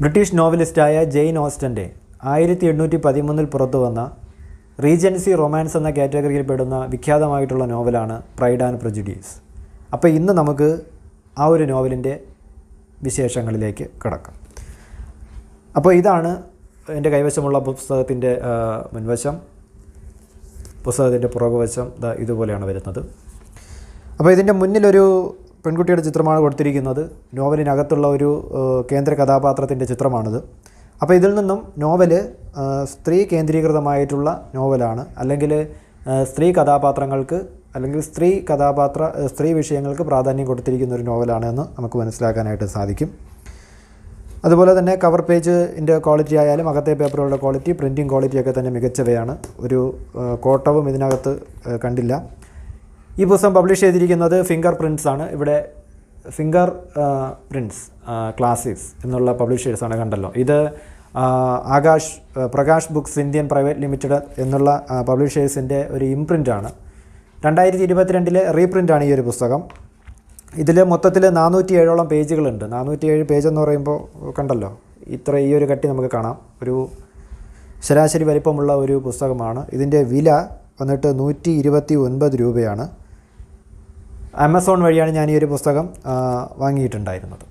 British നോവലിസ്റ്റായ Jain ഓസ്റ്റന്റെ ആയിരത്തി എണ്ണൂറ്റി പതിമൂന്നിൽ പുറത്തു വന്ന റീജൻസി റൊമാൻസ് എന്ന കാറ്റഗറിയിൽ പെടുന്ന വിഖ്യാതമായിട്ടുള്ള നോവലാണ് പ്രൈഡ് ആൻഡ് പ്രജുഡീസ്. അപ്പോൾ ഇന്ന് നമുക്ക് ആ ഒരു നോവലിന്റെ വിശേഷങ്ങളിലേക്ക് കിടക്കാം. അപ്പോൾ ഇതാണ് എന്റെ കൈവശമുള്ള പുസ്തകത്തിന്റെ മുൻവശം. പുസ്തകത്തിന്റെ പുറകുവശം ഇതുപോലെയാണ് വരുന്നത്. അപ്പോൾ ഇതിന്റെ മുന്നിലൊരു പെൺകുട്ടിയുടെ ചിത്രമാണ് കൊടുത്തിരിക്കുന്നത്. നോവലിനകത്തുള്ള ഒരു കേന്ദ്ര കഥാപാത്രത്തിന്റെ ചിത്രമാണിത്. അപ്പോൾ ഇതിൽ നിന്നും നോവൽ സ്ത്രീ കേന്ദ്രീകൃതമായിട്ടുള്ള നോവലാണ്. അല്ലെങ്കിൽ സ്ത്രീ കഥാപാത്രങ്ങൾക്ക് അല്ലെങ്കിൽ സ്ത്രീ കഥാപാത്ര സ്ത്രീ വിഷയങ്ങൾക്ക് പ്രാധാന്യം കൊടുത്തിരിക്കുന്ന ഒരു നോവലാണ് എന്ന് നമുക്ക് മനസ്സിലാക്കാനായിട്ട് സാധിക്കും. അതുപോലെ തന്നെ കവർ പേജിന്റെ ക്വാളിറ്റി ആയാലും അകത്തെ പേപ്പറുകളുടെ ക്വാളിറ്റി പ്രിന്റിംഗ് ക്വാളിറ്റിയൊക്കെ തന്നെ മികച്ചവയാണ്. ഒരു കോട്ടവും ഇതിനകത്ത് കണ്ടില്ല. ഈ പുസ്തകം പബ്ലിഷ് ചെയ്തിരിക്കുന്നത് ഫിംഗർ പ്രിൻസ് ആണ്. ഇവിടെ ഫിംഗർ പ്രിൻസ് ക്ലാസിക്സ് എന്നുള്ള പബ്ലിഷേഴ്സാണ് കണ്ടല്ലോ. ഇത് Akash Prakash books Indian private limited എന്നുള്ള പബ്ലിഷേഴ്സിന്റെ ഒരു ഇംപ്രിന്റ് ആണ്. രണ്ടായിരത്തി ഇരുപത്തിരണ്ടിലെ റീപ്രിന്റ് ആണ് ഈ ഒരു പുസ്തകം. ഇതിൽ മൊത്തത്തിൽ നാനൂറ്റി ഏഴോളം പേജുകളുണ്ട്. നാനൂറ്റി ഏഴ് പേജ് എന്ന് പറയുമ്പോൾ കണ്ടല്ലോ ഇത്ര ഈ ഒരു കട്ടി നമുക്ക് കാണാം. ഒരു ശരാശരി വലിപ്പമുള്ള ഒരു പുസ്തകമാണ്. ഇതിന്റെ വില വന്നിട്ട് നൂറ്റി ഇരുപത്തി ഒൻപത് രൂപയാണ്. ആമസോൺ വഴിയാണ് ഞാൻ ഈ ഒരു പുസ്തകം വാങ്ങിയിട്ടുണ്ടായിരുന്നത്.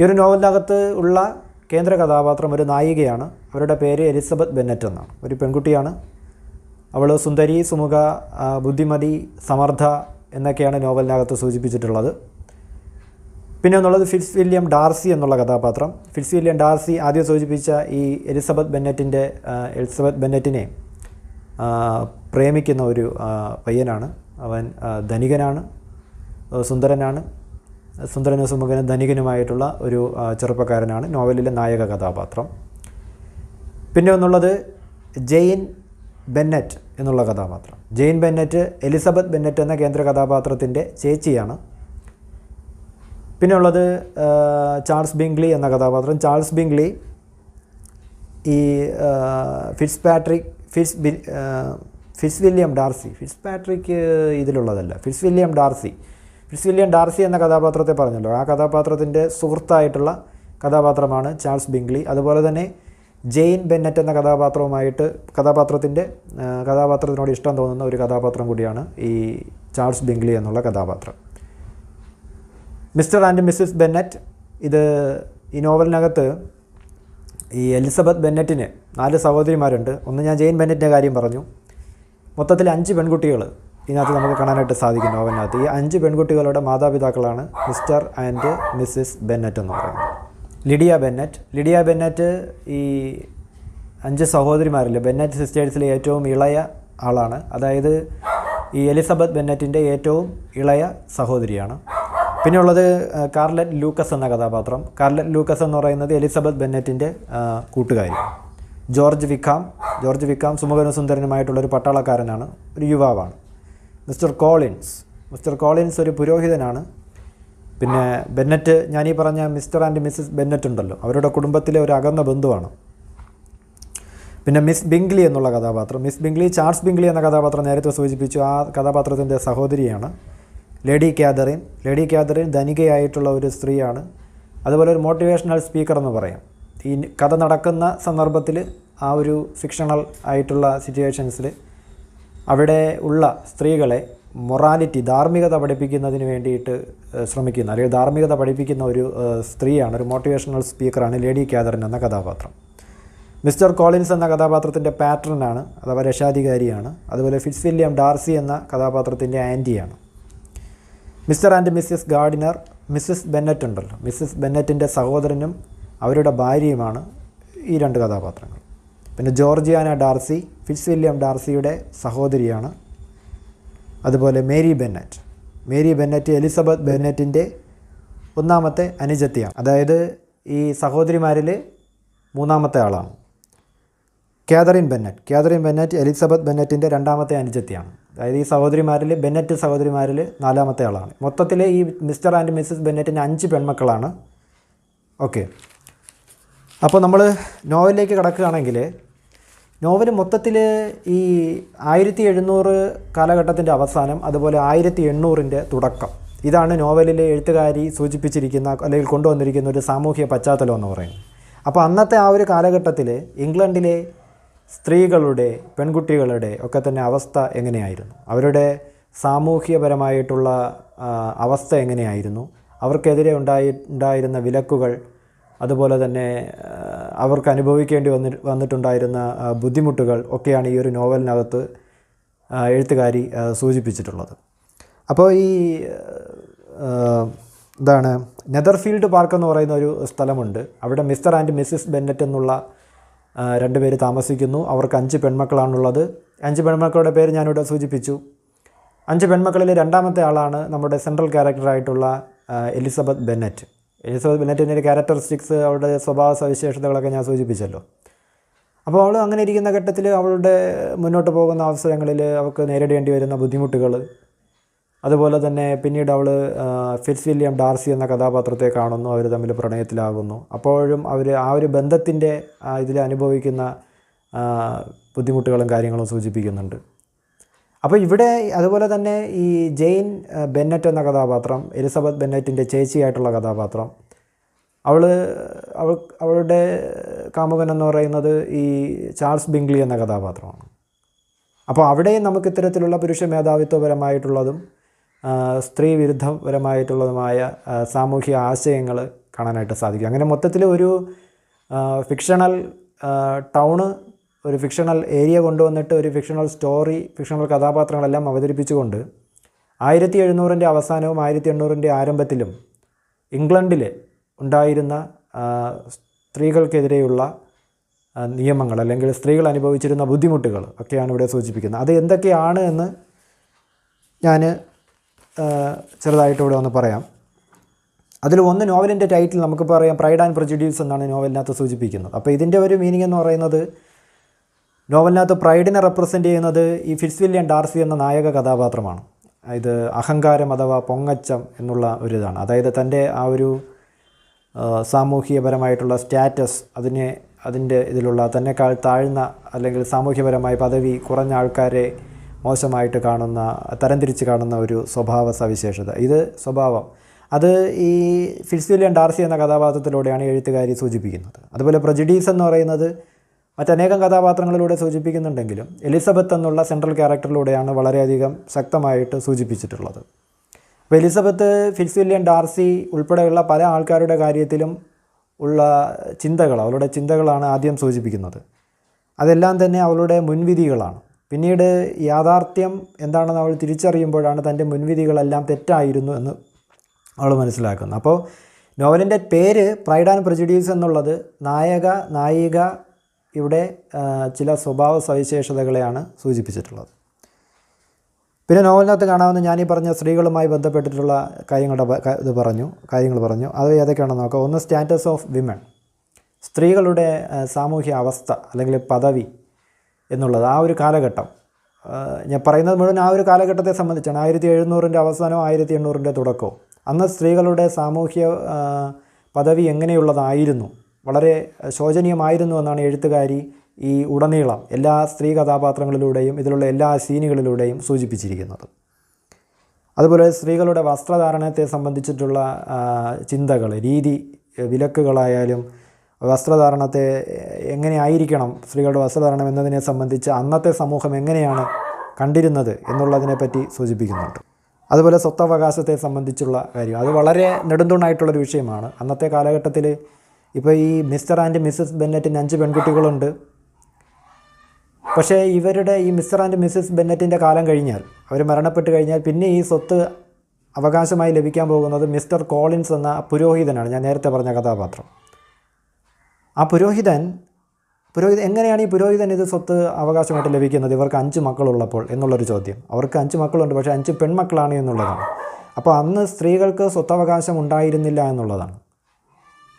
ഈ ഒരു നോവലിനകത്ത് ഉള്ള കേന്ദ്ര കഥാപാത്രം ഒരു നായികയാണ്. അവരുടെ പേര് എലിസബത്ത് ബെന്നറ്റ് എന്നാണ്. ഒരു പെൺകുട്ടിയാണ്. അവൾ സുന്ദരി സുമുഖ ബുദ്ധിമതി സമർത്ഥ എന്നൊക്കെയാണ് നോവലിനകത്ത് സൂചിപ്പിച്ചിട്ടുള്ളത്. പിന്നെ ഒന്നുള്ളത് ഫിറ്റ്സ് വില്യം ഡാർസി എന്നുള്ള കഥാപാത്രം. ഫിറ്റ്സ് വില്യം ഡാർസി ആദ്യം സൂചിപ്പിച്ച ഈ എലിസബത്ത് ബെന്നറ്റിന്റെ എലിസബത്ത് ബെന്നറ്റിനെ പ്രേമിക്കുന്ന ഒരു പയ്യനാണ്. അവൻ ധനികനാണ്. സുന്ദരനാണ്. സുന്ദരനും സുമുഖനും ധനികനുമായിട്ടുള്ള ഒരു ചെറുപ്പക്കാരനാണ്. നോവലിലെ നായക കഥാപാത്രം. പിന്നെ ഒന്നുള്ളത് ജെയിൻ ബെന്നറ്റ് എന്നുള്ള കഥാപാത്രം. ജെയിൻ ബെന്നറ്റ് എലിസബത്ത് ബെന്നറ്റ് എന്ന കേന്ദ്ര കഥാപാത്രത്തിന്റെ ചേച്ചിയാണ്. പിന്നെ ഉള്ളത് ചാൾസ് ബിംഗ്ലി എന്ന കഥാപാത്രം. ചാൾസ് ബിംഗ്ലി ഈ Fitz Patrick Fitz B Fitz William Darcy. Fitz Patrick ഇതിലുള്ളതല്ല. Fitz William Darcy. Fitz William Darcy എന്ന കഥാപാത്രത്തെ പറഞ്ഞല്ലോ. ആ കഥാപാത്രത്തിന്റെ സുഹൃത്തായിട്ടുള്ള കഥാപാത്രമാണ് ചാൾസ് ബിംഗ്ലി. അതുപോലെ തന്നെ ജെയിൻ ബെന്നറ്റ് എന്ന കഥാപാത്രവുമായിട്ട് കഥാപാത്രത്തിന്റെ കഥാപാത്രത്തിനോട് ഇഷ്ടം തോന്നുന്ന ഒരു കഥാപാത്രം കൂടിയാണ് ഈ ചാൾസ് ബിംഗ്ലി എന്നുള്ള കഥാപാത്രം. മിസ്റ്റർ ആൻഡ് മിസ്സിസ് ബെന്നറ്റ് ഇത് ഈ നോവലിനകത്ത് ഈ എലിസബത്ത് ബെന്നറ്റിന് നാല് സഹോദരിമാരുണ്ട്. ഒന്ന് ഞാൻ ജെയിൻ ബെന്നറ്റിന്റെ കാര്യം പറഞ്ഞു. മൊത്തത്തിൽ അഞ്ച് പെൺകുട്ടികൾ ഇതിനകത്ത് നമുക്ക് കാണാനായിട്ട് സാധിക്കും നോവലിനകത്ത് ഈ അഞ്ച് പെൺകുട്ടികളുടെ മാതാപിതാക്കളാണ് മിസ്റ്റർ ആൻഡ് മിസ്സിസ് ബെന്നറ്റ് എന്ന് പറയുന്നത്. Lydia Bennett. ലിഡിയ ബെന്നറ്റ് ഈ അഞ്ച് സഹോദരിമാരിൽ ബെന്നറ്റ് സിസ്റ്റേഴ്സിലെ ഏറ്റവും ഇളയ ആളാണ്. അതായത് ഈ എലിസബത്ത് ബെന്നറ്റിന്റെ ഏറ്റവും ഇളയ സഹോദരിയാണ്. പിന്നെ ഉള്ളത് കാർലറ്റ് ലൂക്കസ് എന്ന കഥാപാത്രം. കാർലറ്റ് ലൂക്കസ് എന്ന് പറയുന്നത് എലിസബത്ത് ബെന്നറ്റിന്റെ കൂട്ടുകാരി. George Wickham. ജോർജ് വിക്കാം സുമുഖനും പട്ടാളക്കാരനാണ്. ഒരു യുവാവാണ്. Mister Collins. മിസ്റ്റർ കോളിൻസ് ഒരു പുരോഹിതനാണ്. പിന്നെ ബെന്നറ്റ് ഈ പറഞ്ഞ മിസ്റ്റർ ആൻഡ് മിസ്സസ് ബെന്നറ്റ് ഉണ്ടല്ലോ അവരുടെ കുടുംബത്തിലെ ഒരു അകന്ന ബന്ധുവാണ്. പിന്നെ മിസ് ബിംഗ്ലി എന്നുള്ള കഥാപാത്രം മിസ് ബിംഗ്ലി ചാൾസ് ബിംഗ്ലി എന്ന കഥാപാത്രം നേരത്തെ സൂചിപ്പിച്ചു ആ കഥാപാത്രത്തിന്റെ സഹോദരിയാണ്. ലേഡി കാതറിൻ ലേഡി കാതറിൻ ധനികയായിട്ടുള്ള ഒരു സ്ത്രീയാണ്. അതുപോലെ ഒരു മോട്ടിവേഷണൽ സ്പീക്കർ എന്ന് പറയാം. ഈ കഥ നടക്കുന്ന സന്ദർഭത്തിൽ ആ ഒരു ഫിക്ഷണൽ ആയിട്ടുള്ള സിറ്റുവേഷൻസിൽ അവിടെ ഉള്ള സ്ത്രീകളെ മൊറാലിറ്റി ധാർമ്മികത പഠിപ്പിക്കുന്നതിന് വേണ്ടിയിട്ട് ശ്രമിക്കുന്ന അല്ലെങ്കിൽ ധാർമ്മികത പഠിപ്പിക്കുന്ന ഒരു സ്ത്രീയാണ് ഒരു മോട്ടിവേഷണൽ സ്പീക്കറാണ് ലേഡി കാതറിൻ എന്ന കഥാപാത്രം. മിസ്റ്റർ കോളിൻസ് എന്ന കഥാപാത്രത്തിന്റെ പാറ്റേണാണ് അഥവാ രക്ഷാധികാരിയാണ്. അതുപോലെ ഫിറ്റ്സ് വില്യം ഡാർസി എന്ന കഥാപാത്രത്തിന്റെ ആന്റിയാണ്. Mr and Mrs Gardiner Mrs Bennet ഉണ്ടല്ലോ. മിസ്സിസ് ബെന്നറ്റിന്റെ സഹോദരനും അവരുടെ ഭാര്യയുമാണ് ഈ രണ്ട് കഥാപാത്രങ്ങൾ. പിന്നെ ജോർജിയാന ഡാർസി ഫിറ്റ്സ് വില്യം ഡാർസിയുടെ സഹോദരിയാണ്. അതുപോലെ Mary Bennet. Mary Bennet Elizabeth ബെന്നറ്റിന്റെ ഒന്നാമത്തെ അനുജത്തിയാണ്. അതായത് ഈ സഹോദരിമാരിൽ മൂന്നാമത്തെ ആളാണ്. Catherine Bennet. Catherine Bennet Elizabeth ബെന്നറ്റിന്റെ രണ്ടാമത്തെ അനുജത്തിയാണ്. അതായത് ഈ സഹോദരിമാരിൽ ബെന്നറ്റ് സഹോദരിമാരിൽ നാലാമത്തെ ആളാണ്. മൊത്തത്തിൽ ഈ മിസ്റ്റർ ആൻഡ് മിസ്സസ് ബെന്നറ്റിന് അഞ്ച് പെൺമക്കളാണ്. ഓക്കെ. അപ്പോൾ നമ്മൾ നോവലിലേക്ക് കിടക്കുകയാണെങ്കിൽ നോവൽ മൊത്തത്തിൽ ഈ ആയിരത്തി എഴുന്നൂറ് കാലഘട്ടത്തിന്റെ അവസാനം അതുപോലെ ആയിരത്തി എണ്ണൂറിന്റെ തുടക്കം. ഇതാണ് നോവലിലെ എഴുത്തുകാരി സൂചിപ്പിച്ചിരിക്കുന്ന അല്ലെങ്കിൽ കൊണ്ടുവന്നിരിക്കുന്ന ഒരു സാമൂഹ്യ പശ്ചാത്തലം എന്ന് പറയുന്നത്. അപ്പോൾ അന്നത്തെ ആ ഒരു കാലഘട്ടത്തിൽ ഇംഗ്ലണ്ടിലെ സ്ത്രീകളുടെ പെൺകുട്ടികളുടെ ഒക്കെ തന്നെ അവസ്ഥ എങ്ങനെയായിരുന്നു? അവരുടെ സാമൂഹ്യപരമായിട്ടുള്ള അവസ്ഥ എങ്ങനെയായിരുന്നു? അവർക്കെതിരെ ഉണ്ടായി ഉണ്ടായിരുന്ന വിലക്കുകൾ അതുപോലെ തന്നെ അവർക്ക് അനുഭവിക്കേണ്ടി വന്നി വന്നിട്ടുണ്ടായിരുന്ന ബുദ്ധിമുട്ടുകൾ ഒക്കെയാണ് ഈ ഒരു നോവലിനകത്ത് എഴുത്തുകാരി സൂചിപ്പിച്ചിട്ടുള്ളത്. അപ്പോൾ ഈ ഇതാണ് നെതർഫീൽഡ് പാർക്ക് എന്ന് പറയുന്ന ഒരു സ്ഥലമുണ്ട്. അവിടെ മിസ്റ്റർ ആൻഡ് മിസ്സിസ് ബെന്നറ്റ് എന്നുള്ള രണ്ടുപേര് പേര് താമസിക്കുന്നു. അവർക്ക് അഞ്ച് പെൺമക്കളാണുള്ളത്. അഞ്ച് പെൺമക്കളുടെ പേര് ഞാനിവിടെ സൂചിപ്പിച്ചു. അഞ്ച് പെൺമക്കളിൽ രണ്ടാമത്തെ ആളാണ് നമ്മുടെ സെൻട്രൽ ക്യാരക്ടറായിട്ടുള്ള എലിസബത്ത് ബെന്നറ്റ്. എലിസബത്ത് ബെന്നറ്റിന്റെ ഒരു ക്യാരക്ടറിസ്റ്റിക്സ് അവളുടെ സ്വഭാവ സവിശേഷതകളൊക്കെ ഞാൻ സൂചിപ്പിച്ചല്ലോ. അപ്പോൾ അവൾ അങ്ങനെ ഇരിക്കുന്ന ഘട്ടത്തിൽ അവളുടെ മുന്നോട്ട് പോകുന്ന അവസരങ്ങളിൽ അവൾക്ക് നേരിടേണ്ടി വരുന്ന ബുദ്ധിമുട്ടുകൾ അതുപോലെ തന്നെ പിന്നീട് അവൾ ഫിറ്റ്സ് വില്യം ഡാർസി എന്ന കഥാപാത്രത്തെ കാണുന്നു അവർ തമ്മിൽ പ്രണയത്തിലാകുന്നു. അപ്പോഴും അവർ ആ ഒരു ബന്ധത്തിന്റെ ഇതിൽ അനുഭവിക്കുന്ന ബുദ്ധിമുട്ടുകളും കാര്യങ്ങളും സൂചിപ്പിക്കുന്നുണ്ട്. അപ്പോൾ ഇവിടെ അതുപോലെ തന്നെ ഈ ജെയിൻ ബെന്നറ്റ് എന്ന കഥാപാത്രം എലിസബത്ത് ബെന്നറ്റിന്റെ ചേച്ചിയായിട്ടുള്ള കഥാപാത്രം അവൾ അവൾ അവളുടെ കാമുകൻ എന്ന് പറയുന്നത് ഈ ചാൾസ് ബിംഗ്ലി എന്ന കഥാപാത്രമാണ്. അപ്പോൾ അവിടെയും നമുക്ക് ഇത്തരത്തിലുള്ള പുരുഷ മേധാവിത്വപരമായിട്ടുള്ളതും സ്ത്രീ വിരുദ്ധപരമായിട്ടുള്ളതുമായ സാമൂഹിക ആശയങ്ങൾ കാണാനായിട്ട് സാധിക്കും. അങ്ങനെ മൊത്തത്തിൽ ഒരു ഫിക്ഷണൽ ടൗണ് ഒരു ഫിക്ഷണൽ ഏരിയ കൊണ്ടുവന്നിട്ട് ഒരു ഫിക്ഷണൽ സ്റ്റോറി ഫിക്ഷണൽ കഥാപാത്രങ്ങളെല്ലാം അവതരിപ്പിച്ചുകൊണ്ട് ആയിരത്തി എഴുന്നൂറിന്റെ അവസാനവും ആയിരത്തി എണ്ണൂറിന്റെ ആരംഭത്തിലും ഇംഗ്ലണ്ടിൽ ഉണ്ടായിരുന്ന സ്ത്രീകൾക്കെതിരെയുള്ള നിയമങ്ങൾ അല്ലെങ്കിൽ സ്ത്രീകൾ അനുഭവിച്ചിരുന്ന ബുദ്ധിമുട്ടുകൾ ഒക്കെയാണ് ഇവിടെ സൂചിപ്പിക്കുന്നത്. അത് എന്തൊക്കെയാണ് എന്ന് ഞാൻ ചെറുതായിട്ട് ഇവിടെ ഒന്ന് പറയാം. അതിൽ ഒന്ന് നോവലിന്റെ ടൈറ്റിൽ നമുക്ക് പറയാം പ്രൈഡ് ആൻഡ് പ്രൊജുഡ്യൂസ് എന്നാണ് നോവലിനകത്ത് സൂചിപ്പിക്കുന്നത്. അപ്പോൾ ഇതിന്റെ ഒരു മീനിങ് എന്ന് പറയുന്നത് നോവലിനകത്ത് പ്രൈഡിനെ റെപ്രസെന്റ് ചെയ്യുന്നത് ഈ ഫിറ്റ്സ്വില്യൻ ഡാർസി എന്ന നായക കഥാപാത്രമാണ്. ഇത് അഹങ്കാരം അഥവാ പൊങ്ങച്ചം എന്നുള്ള ഒരു ഇതാണ് അതായത് തന്റെ ആ ഒരു സാമൂഹ്യപരമായിട്ടുള്ള സ്റ്റാറ്റസ് അതിനെ അതിന്റെ ഇതിലുള്ള തന്നെക്കാൾ താഴ്ന്ന അല്ലെങ്കിൽ സാമൂഹ്യപരമായ പദവി കുറഞ്ഞ ആൾക്കാരെ മോശമായിട്ട് കാണുന്ന തരംതിരിച്ച് കാണുന്ന ഒരു സ്വഭാവ സവിശേഷത. ഇത് സ്വഭാവം. അത് ഈ ഫിറ്റ്സ്വില്യൻ ഡാർസി എന്ന കഥാപാത്രത്തിലൂടെയാണ് എഴുത്തുകാരി സൂചിപ്പിക്കുന്നത്. അതുപോലെ പ്രജഡീസ് എന്ന് പറയുന്നത് മറ്റനേകം കഥാപാത്രങ്ങളിലൂടെ സൂചിപ്പിക്കുന്നുണ്ടെങ്കിലും എലിസബത്ത് എന്നുള്ള സെൻട്രൽ ക്യാരക്ടറിലൂടെയാണ് വളരെയധികം ശക്തമായിട്ട് സൂചിപ്പിച്ചിട്ടുള്ളത്. അപ്പോൾ എലിസബത്ത് ഫിറ്റ്സ്വില്യൻ ഡാർസി ഉൾപ്പെടെയുള്ള പല ആൾക്കാരുടെ കാര്യത്തിലും ഉള്ള ചിന്തകൾ അവളുടെ ചിന്തകളാണ് ആദ്യം സൂചിപ്പിക്കുന്നത്. അതെല്ലാം തന്നെ അവളുടെ മുൻവിധികളാണ്. പിന്നീട് യാഥാർത്ഥ്യം എന്താണെന്ന് അവൾ തിരിച്ചറിയുമ്പോഴാണ് തന്റെ മുൻവിധികളെല്ലാം തെറ്റായിരുന്നു എന്ന് അവൾ മനസ്സിലാക്കുന്നത്. അപ്പോൾ നോവലിന്റെ പേര് പ്രൈഡ് ആൻഡ് പ്രജഡ്യൂസ് എന്നുള്ളത് നായക നായിക ഇവിടെ ചില സ്വഭാവ സവിശേഷതകളെയാണ് സൂചിപ്പിച്ചിട്ടുള്ളത്. പിന്നെ നോവലിനകത്ത് കാണാവുന്ന ഞാനീ പറഞ്ഞ സ്ത്രീകളുമായി ബന്ധപ്പെട്ടിട്ടുള്ള കാര്യങ്ങളുടെ ഇത് പറഞ്ഞു കാര്യങ്ങൾ പറഞ്ഞു. അത് ഏതൊക്കെയാണെന്ന് നോക്കാം. ഒന്ന് സ്റ്റാറ്റസ് ഓഫ് വിമൻ. സ്ത്രീകളുടെ സാമൂഹ്യ അവസ്ഥ അല്ലെങ്കിൽ പദവി എന്നുള്ളത് ആ ഒരു കാലഘട്ടം. ഞാൻ പറയുന്നത് മുഴുവൻ ആ ഒരു കാലഘട്ടത്തെ സംബന്ധിച്ചാണ്. ആയിരത്തി എഴുന്നൂറിന്റെ അവസാനവും ആയിരത്തി എണ്ണൂറിന്റെ തുടക്കവും. അന്ന് സ്ത്രീകളുടെ സാമൂഹ്യ പദവി എങ്ങനെയുള്ളതായിരുന്നു? വളരെ ശോചനീയമായിരുന്നു എന്നാണ് എഴുത്തുകാരി ഈ ഉടനീളം എല്ലാ സ്ത്രീ കഥാപാത്രങ്ങളിലൂടെയും ഇതിലുള്ള എല്ലാ സീനുകളിലൂടെയും സൂചിപ്പിച്ചിരിക്കുന്നത്. അതുപോലെ സ്ത്രീകളുടെ വസ്ത്രധാരണത്തെ സംബന്ധിച്ചിട്ടുള്ള ചിന്തകൾ രീതി വിലക്കുകളായാലും വസ്ത്രധാരണത്തെ എങ്ങനെയായിരിക്കണം സ്ത്രീകളുടെ വസ്ത്രധാരണം എന്നതിനെ സംബന്ധിച്ച് അന്നത്തെ സമൂഹം എങ്ങനെയാണ് കണ്ടിരുന്നത് എന്നുള്ളതിനെപ്പറ്റി സൂചിപ്പിക്കുന്നുണ്ട്. അതുപോലെ സ്വത്തവകാശത്തെ സംബന്ധിച്ചുള്ള കാര്യം. അത് വളരെ നെടുന്തുണ്ണായിട്ടുള്ളൊരു വിഷയമാണ്. അന്നത്തെ കാലഘട്ടത്തിൽ ഇപ്പോൾ ഈ മിസ്റ്റർ ആൻഡ് മിസ്സസ് ബെന്നറ്റിന് അഞ്ച് പെൺകുട്ടികളുണ്ട്. പക്ഷേ ഇവരുടെ ഈ മിസ്റ്റർ ആൻഡ് മിസ്സസ് ബെന്നറ്റിന്റെ കാലം കഴിഞ്ഞാൽ അവർ മരണപ്പെട്ട് കഴിഞ്ഞാൽ പിന്നെ ഈ സ്വത്ത് അവകാശമായി ലഭിക്കാൻ പോകുന്നത് മിസ്റ്റർ കോളിൻസ് എന്ന പുരോഹിതനാണ്. ഞാൻ നേരത്തെ പറഞ്ഞ കഥാപാത്രം. ആ പുരോഹിതൻ പുരോഹിതൻ എങ്ങനെയാണ് ഈ പുരോഹിതൻ ഇത് സ്വത്ത് അവകാശമായിട്ട് ലഭിക്കുന്നത്? ഇവർക്ക് അഞ്ച് മക്കളുള്ളപ്പോൾ എന്നുള്ളൊരു ചോദ്യം. അവർക്ക് അഞ്ച് മക്കളുണ്ട് പക്ഷേ അഞ്ച് പെൺമക്കളാണ് എന്നുള്ളതാണ്. അപ്പോൾ അന്ന് സ്ത്രീകൾക്ക് സ്വത്തവകാശം ഉണ്ടായിരുന്നില്ല എന്നുള്ളതാണ്.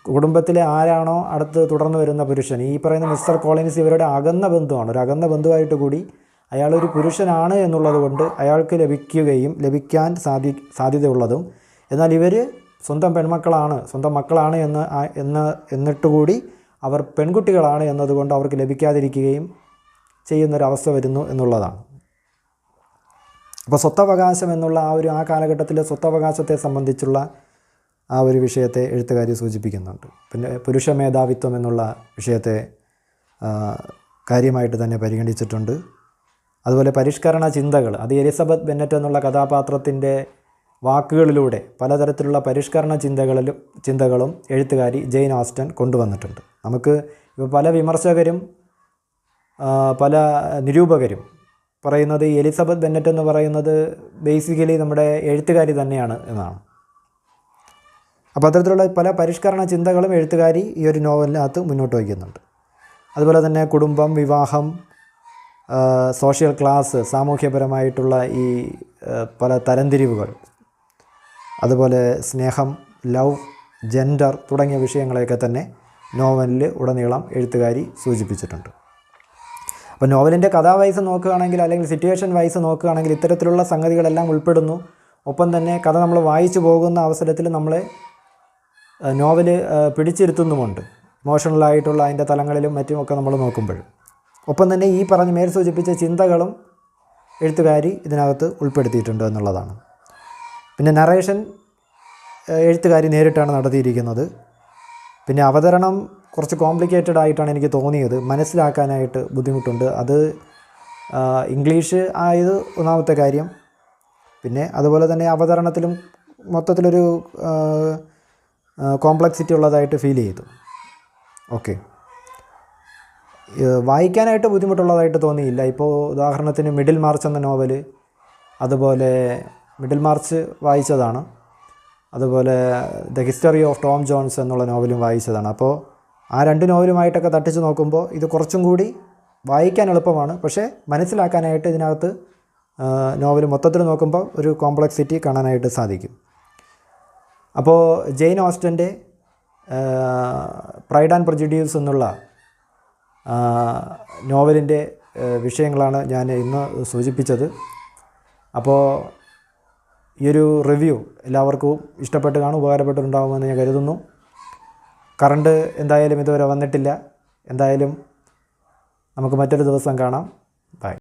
കുടുംബത്തിലെ ആരാണോ അടുത്ത് തുടർന്ന് വരുന്ന പുരുഷൻ ഈ പറയുന്ന മിസ്റ്റർ കോളിൻസ് ഇവരുടെ അകന്ന ബന്ധുവാണ്. ഒരു അകന്ന ബന്ധുവായിട്ട് കൂടി അയാളൊരു പുരുഷനാണ് എന്നുള്ളത് കൊണ്ട് അയാൾക്ക് ലഭിക്കുകയും ലഭിക്കാൻ സാധി സാധ്യതയുള്ളതും. എന്നാൽ ഇവർ സ്വന്തം പെൺമക്കളാണ് സ്വന്തം മക്കളാണ് എന്ന് എന്ന് എന്നിട്ട് കൂടി അവർ പെൺകുട്ടികളാണ് എന്നതുകൊണ്ട് അവർക്ക് ലഭിക്കാതിരിക്കുകയും ചെയ്യുന്നൊരവസ്ഥ വരുന്നു എന്നുള്ളതാണ്. അപ്പോൾ സ്വത്തവകാശം എന്നുള്ള ആ ഒരു ആ കാലഘട്ടത്തിലെ സ്വത്തവകാശത്തെ സംബന്ധിച്ചുള്ള ആ ഒരു വിഷയത്തെ എഴുത്തുകാരി സൂചിപ്പിക്കുന്നുണ്ട്. പിന്നെ പുരുഷ മേധാവിത്വം എന്നുള്ള വിഷയത്തെ കാര്യമായിട്ട് തന്നെ പരിഗണിച്ചിട്ടുണ്ട്. അതുപോലെ പരിഷ്കരണ ചിന്തകൾ അത് എലിസബത്ത് ബെന്നറ്റ് എന്നുള്ള കഥാപാത്രത്തിന്റെ വാക്കുകളിലൂടെ പലതരത്തിലുള്ള പരിഷ്കരണ ചിന്തകളിലും ചിന്തകളും എഴുത്തുകാരി ജെയിൻ ഓസ്റ്റൻ കൊണ്ടുവന്നിട്ടുണ്ട്. നമുക്ക് ഇപ്പോൾ പല വിമർശകരും പല നിരൂപകരും പറയുന്നത് എലിസബത്ത് ബെന്നറ്റ് എന്ന് പറയുന്നത് ബേസിക്കലി നമ്മുടെ എഴുത്തുകാരി തന്നെയാണ് എന്നാണ്. അപ്പോൾ അത്തരത്തിലുള്ള പല പരിഷ്കരണ ചിന്തകളും എഴുത്തുകാരി ഈ ഒരു നോവലിനകത്ത് മുന്നോട്ട് വയ്ക്കുന്നുണ്ട്. അതുപോലെ തന്നെ കുടുംബം വിവാഹം സോഷ്യൽ ക്ലാസ് സാമൂഹ്യപരമായിട്ടുള്ള ഈ പല തരംതിരിവുകൾ അതുപോലെ സ്നേഹം ലവ് ജെൻഡർ തുടങ്ങിയ വിഷയങ്ങളെയൊക്കെ തന്നെ നോവലിൽ ഉടനീളം എഴുത്തുകാരി സൂചിപ്പിച്ചിട്ടുണ്ട്. അപ്പോൾ നോവലിന്റെ കഥാ വൈസ് നോക്കുകയാണെങ്കിൽ അല്ലെങ്കിൽ സിറ്റുവേഷൻ വൈസ് നോക്കുകയാണെങ്കിൽ ഇത്തരത്തിലുള്ള സംഗതികളെല്ലാം ഉൾപ്പെടുന്നു. ഒപ്പം തന്നെ കഥ നമ്മൾ വായിച്ചു പോകുന്ന അവസരത്തിൽ നമ്മളെ നോവൽ പിടിച്ചിരുത്തുന്നുമുണ്ട്. ഇമോഷണലായിട്ടുള്ള അതിന്റെ തലങ്ങളിലും മറ്റുമൊക്കെ നമ്മൾ നോക്കുമ്പോൾ. ഒപ്പം തന്നെ ഈ പറഞ്ഞ മേൽ സൂചിപ്പിച്ച ചിന്തകളും എഴുത്തുകാരി ഇതിനകത്ത് ഉൾപ്പെടുത്തിയിട്ടുണ്ട് എന്നുള്ളതാണ്. പിന്നെ നറേഷൻ എഴുത്തുകാരി നേരിട്ടാണ് നടത്തിയിരിക്കുന്നത്. പിന്നെ അവതരണം കുറച്ച് കോംപ്ലിക്കേറ്റഡ് ആയിട്ടാണ് എനിക്ക് തോന്നിയത്. മനസ്സിലാക്കാനായിട്ട് ബുദ്ധിമുട്ടുണ്ട്. അത് ഇംഗ്ലീഷ് ആയത് ഒന്നാമത്തെ കാര്യം. പിന്നെ അതുപോലെ തന്നെ അവതരണത്തിലും മൊത്തത്തിലൊരു കോംപ്ലക്സിറ്റി ഉള്ളതായിട്ട് ഫീൽ ചെയ്തു. ഓക്കെ വായിക്കാനായിട്ട് ബുദ്ധിമുട്ടുള്ളതായിട്ട് തോന്നിയില്ല. ഇപ്പോൾ ഉദാഹരണത്തിന് മിഡിൽ മാർച്ച് എന്ന നോവൽ അതുപോലെ മിഡിൽ മാർച്ച് വായിച്ചതാണ്. അതുപോലെ the history of Tom Jones എന്നുള്ള നോവലും വായിച്ചതാണ്. അപ്പോൾ ആ രണ്ട് നോവലുമായിട്ടൊക്കെ തട്ടിച്ച് നോക്കുമ്പോൾ ഇത് കുറച്ചും കൂടി വായിക്കാൻ എളുപ്പമാണ്. പക്ഷേ മനസ്സിലാക്കാനായിട്ട് ഇതിനകത്ത് നോവൽ മൊത്തത്തിൽ നോക്കുമ്പോൾ ഒരു കോംപ്ലക്സിറ്റി കാണാനായിട്ട് സാധിക്കും. അപ്പോൾ ജെയിൻ ഓസ്റ്റന്റെ പ്രൈഡ് ആൻഡ് പ്രൊജഡ്യൂസ് എന്നുള്ള നോവലിന്റെ വിഷയങ്ങളാണ് ഞാൻ ഇന്ന് സൂചിപ്പിച്ചത്. അപ്പോൾ ഈ ഒരു റിവ്യൂ എല്ലാവർക്കും ഇഷ്ടപ്പെട്ട് കാണും ഉപകാരപ്പെട്ടിട്ടുണ്ടാകുമെന്ന് ഞാൻ കരുതുന്നു. കറണ്ട് എന്തായാലും ഇതുവരെ വന്നിട്ടില്ല. എന്തായാലും നമുക്ക് മറ്റൊരു ദിവസം കാണാം. ബൈ